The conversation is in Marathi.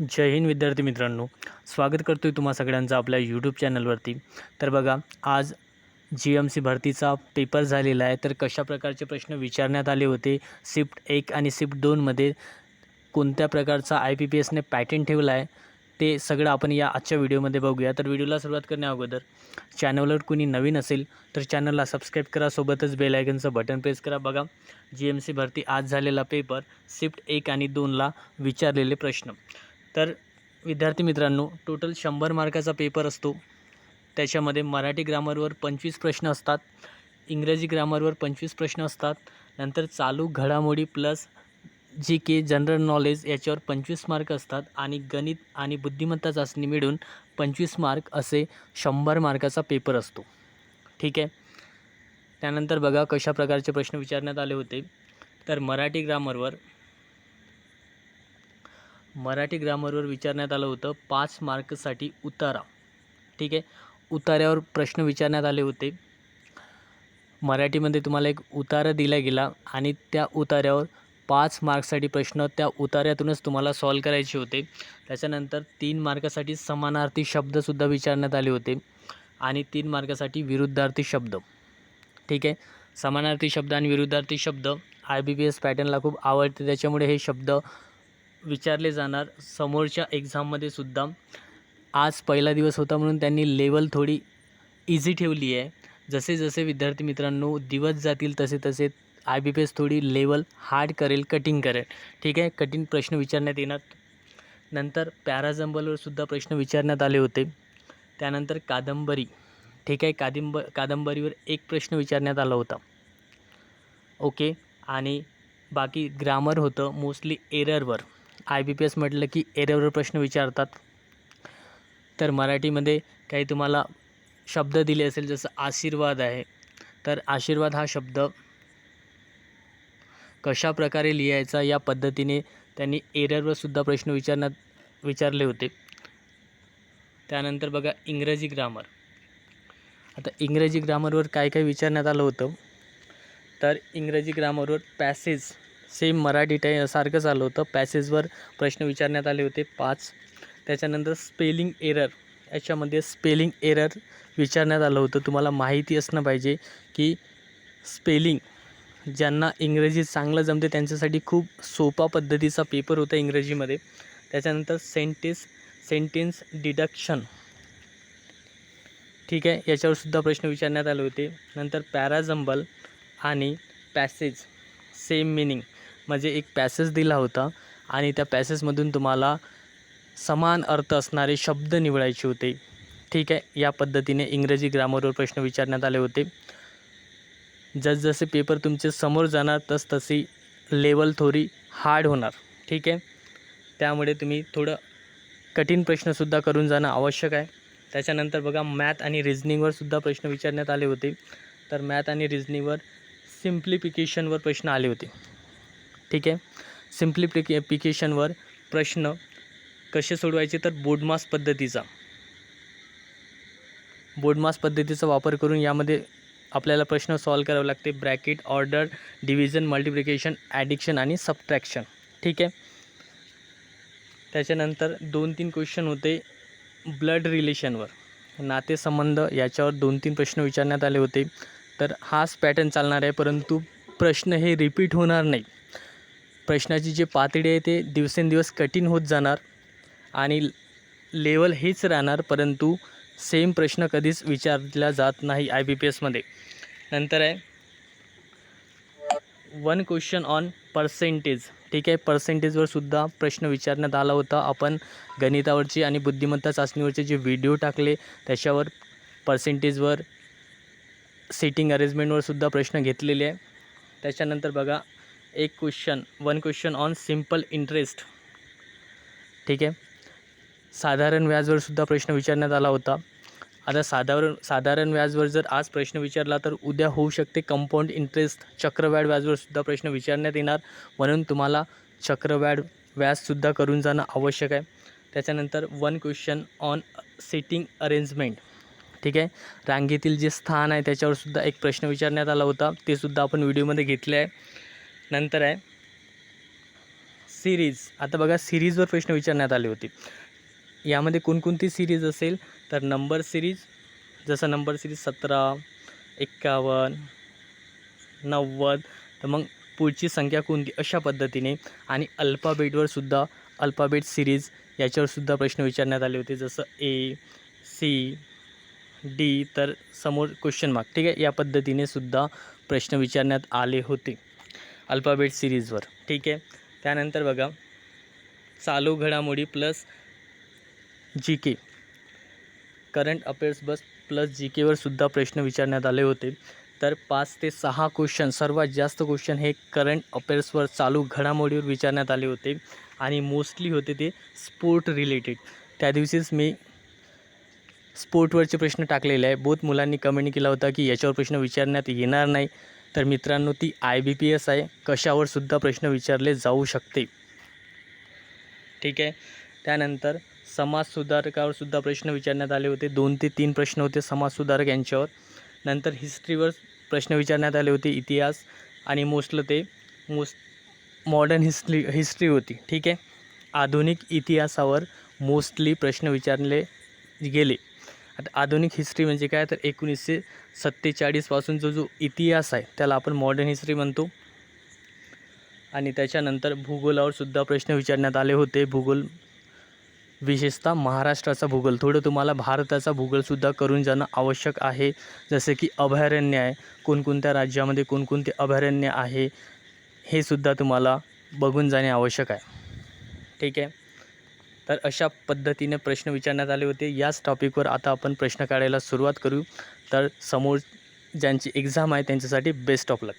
जय हिंद विद्यार्थी मित्रांनो. स्वागत करतो आहे तुम्हा सगळ्यांचं आपल्या यूट्यूब चॅनलवरती तर बघा आज जी एम सी भरतीचा पेपर झालेला आहे. तर कशा प्रकारचे प्रश्न विचारण्यात आले होते? शिफ्ट एक आणि शिफ्ट दोनमध्ये कोणत्या प्रकारचा आय पी पी एसने पॅटर्न ठेवला आहे? ते सगळं आपण या आजच्या व्हिडिओमध्ये बघूया. तर व्हिडिओला सुरुवात करण्या अगोदर चॅनलवर कोणी नवीन असेल तर चॅनलला सबस्क्राईब करा. सोबतच बेल आयकनचं बटन प्रेस करा. बघा जी एम सी भरती आज झालेला पेपर शिफ्ट एक आणि दोनला विचारलेले प्रश्न. तर विद्यार्थी मित्रांनो टोटल शंभर मार्काचा पेपर असतो. त्याच्यामध्ये मराठी ग्रामरवर पंचवीस प्रश्न असतात इंग्रजी ग्रामरवर पंचवीस प्रश्न असतात नंतर चालू घडामोडी plus G K general knowledge याच्यावर पंचवीस मार्क असतात आणि गणित आणि बुद्धिमत्ता चाचणी मिळून पंचवीस मार्क असे शंभर मार्काचा पेपर असतो. ठीक आहे? त्यानंतर बघा कशा प्रकारचे प्रश्न विचारण्यात आले होते. तर मराठी ग्रामरवर मराठी ग्रामरवर विचारण्यात आलं होतं पाच मार्कसाठी उतारा. ठीक आहे? उतार्यावर प्रश्न विचारण्यात आले होते. मराठीमध्ये तुम्हाला एक उतारा दिला गेला आणि त्या उतार्यावर पाच मार्क्ससाठी प्रश्न त्या उतार्यातूनच तुम्हाला सॉल्व करायचे होते. त्याच्यानंतर तीन मार्कासाठी समानार्थी शब्दसुद्धा विचारण्यात आले होते आणि तीन मार्कासाठी विरुद्धार्थी शब्द. ठीक आहे? समानार्थी शब्द आणि विरुद्धार्थी शब्द आय बी पी एस पॅटर्नला खूप आवडते. त्याच्यामुळे हे शब्द विचारले जाणार. समोरच्या एक्झाममध्ये सुद्धा. आज पहिला दिवस होता म्हणून त्यांनी लेवल थोडी इझी ठेवली आहे. जसे जसे विद्यार्थी मित्रांनो दिवस जातील तसे तसे आय बी पी एस थोडी लेवल हार्ड करेल कटिंग करेल. ठीक आहे? कठीण प्रश्न विचारण्यात येणार. नंतर पॅराजंबलवर सुद्धा प्रश्न विचारण्यात आले होते. त्यानंतर कादंबरी. ठीक आहे? कादिंब कादंबरीवर एक प्रश्न विचारण्यात आला होता. ओके? आणि बाकी ग्रामर होतं मोस्टली एररवर आय बी पी एस म्हटलं की एररवर प्रश्न विचारतात. तर मराठीमध्ये काही तुम्हाला शब्द दिले असेल जसं आशीर्वाद आहे तर आशीर्वाद हा शब्द कशा प्रकारे लिहायचा या पद्धतीने त्यांनी एररवर सुद्धा प्रश्न विचारण्यात विचारले होते. त्यानंतर बघा इंग्रजी ग्रामर. आता इंग्रजी ग्रामरवर काय काय विचारण्यात आलं होतं? तर इंग्रजी ग्रामरवर पॅसेज सेम मराठी टाई सारखं आलं होतं. पॅसेजवर प्रश्न विचारण्यात आले होते पाच. त्याच्यानंतर स्पेलिंग एरर याच्यामध्ये स्पेलिंग एरर विचारण्यात आलं होतं. तुम्हाला माहिती असणं पाहिजे की स्पेलिंग ज्यांना इंग्रजी चांगलं जमते त्यांच्यासाठी खूप सोपा पद्धतीचा पेपर होता इंग्रजीमध्ये. त्याच्यानंतर सेंटेन्स सेंटेन्स डिडक्शन ठीक आहे? याच्यावरसुद्धा प्रश्न विचारण्यात आले होते. नंतर पॅराजंबल आणि पॅसेज सेम मिनिंग म्हणजे एक पॅसेज दिला होता. आणि त्या पॅसेजमधून तुम्हाला समान अर्थ असणारे शब्द निवडायचे होते. ठीक आहे? या पद्धतीने इंग्रजी ग्रामरवर प्रश्न विचारण्यात आले होते. जसजसे पेपर तुमचे समोर जाणार तस तशी लेवल थोडी हार्ड होणार. ठीक आहे? त्यामुळे तुम्ही थोडं कठीण प्रश्नसुद्धा करून जाणं आवश्यक आहे. त्याच्यानंतर बघा मॅथ आणि रिझनिंगवर सुद्धा प्रश्न विचारण्यात आले होते. तर मॅथ आणि रिझनिंगवर सिम्प्लिफिकेशनवर प्रश्न आले होते. ठीक आहे. सिम्प्लिफिके पिकेशनवर प्रश्न कसे सोडवायचे तर बोडमास पद्धतीचा. बोडमास पद्धतीचा वापर करून यामध्ये आपल्याला प्रश्न सॉल्व करावे लागते. Bracket order division multiplication addiction आणि सबट्रॅक्शन ठीक आहे. त्याच्यानंतर दोन तीन क्वेश्चन होते ब्लड रिलेशनवर नातेसंबंध याच्यावर दोन तीन प्रश्न विचारण्यात आले होते. तर हाच पॅटर्न चालणार आहे परंतु प्रश्न हे रिपीट होणार नाही. प्रश्नाची जी पातळी आहे ते दिवसेंदिवस कठीण होत जाणार आणि लेवल हेच राहणार परंतु सेम प्रश्न कधीच विचारला जात नाही आय बी पी एसमध्ये नंतर आहे वन क्वेश्चन ऑन पर्सेंटेज ठीक आहे पर्सेंटेजवर सुद्धा प्रश्न विचारण्यात आला होता. आपण गणितावरची आणि बुद्धिमत्ता चाचणीवरचे जे व्हिडिओ टाकले त्याच्यावर पर्सेंटेजवर सिटिंग अरेंजमेंटवर सुद्धा प्रश्न घेतलेले आहे. त्याच्यानंतर बघा एक question one question on simple interest ठीक आहे? साधारण व्याजवरसुद्धा प्रश्न विचारण्यात आला होता. आता साधारण साधारण व्याजवर जर आज प्रश्न विचारला तर उद्या होऊ शकते कंपाऊंड इंटरेस्ट चक्रवाढ व्याजवरसुद्धा प्रश्न विचारण्यात येणार. म्हणून तुम्हाला चक्रवाढ व्याजसुद्धा करून जाणं आवश्यक आहे. त्याच्यानंतर one question on sitting arrangement ठीक आहे? रांगेतील जे स्थान आहे त्याच्यावरसुद्धा एक प्रश्न विचारण्यात आला होता. ते सुद्धा आपण व्हिडिओमध्ये घेतले आहे. नंतर आहे. सिरीज आता बघा सिरीजवर प्रश्न विचारण्यात आले होते. यामध्ये कोणकोणती सिरीज असेल? तर नंबर सिरीज जसं नंबर सिरीज सतरा एक्कावन्न नव्वद तर मग पुढची संख्या कोणती? अशा पद्धतीने. आणि अल्फाबेटवर सुद्धा अल्फाबेट सिरीज याच्यावर सुद्धा प्रश्न विचारण्यात आले होते. जसं ए सी डी तर समोर क्वेश्चन मार्क ठीक आहे? या पद्धतीने सुद्धा प्रश्न विचारण्यात आले होते. अल्फाबेट सिरीजवर. ठीक आहे? त्यानंतर बघा चालू घडामोडी plus G K current affairs बस प्लस जी केवर सुद्धा प्रश्न विचारण्यात आले होते. तर पाच ते सहा क्वेश्चन सर्वात जास्त क्वेश्चन हे करंट अफेअर्सवर चालू घडामोडीवर विचारण्यात आले होते. आणि मोस्टली होते ते स्पोर्ट रिलेटेड त्या दिवशीच मी स्पोर्टवरचे प्रश्न टाकलेले आहे. बहुत मुलांनी कमेंट केला होता की याच्यावर प्रश्न विचारण्यात येणार नाही. तर मित्रांनो ती आय बी पी एस आहे. कशावरसुद्धा प्रश्न विचारले जाऊ शकते. ठीक आहे? त्यानंतर समाजसुधारकावरसुद्धा प्रश्न विचारण्यात आले होते. दोन ते तीन प्रश्न होते समाजसुधारक यांच्यावर. नंतर हिस्ट्रीवर प्रश्न विचारण्यात आले होते इतिहास आणि मोस्टलं ते मोस्ट मॉडर्न हिस्ट्री हिस्ट्री होती. ठीक आहे? आधुनिक इतिहासावर मोस्टली प्रश्न विचारले गेले. आता आधुनिक हिस्ट्री म्हणजे काय? तर एकोणीसशे सत्तेचाळीसपासून जो जो इतिहास आहे त्याला आपण मॉडर्न हिस्ट्री म्हणतो. आणि त्याच्यानंतर भूगोलावर सुद्धा प्रश्न विचारण्यात आले होते. भूगोल विशेषतः महाराष्ट्राचा भूगोल. थोडं तुम्हाला भारताचा भूगोलसुद्धा करून जाणं आवश्यक आहे. जसे की अभयारण्य आहे. कोणकोणत्या राज्यामध्ये कोणकोणते अभयारण्य आहे हे सुद्धा तुम्हाला बघून जाणे आवश्यक आहे. ठीक आहे? तर अशा पद्धतीने प्रश्न विचारण्यात आले होते. याच टॉपिकवर आता आपण प्रश्न काढायला सुरुवात करू. तर समोर ज्यांची एक्झाम आहे त्यांच्यासाठी बेस्ट ऑफ लक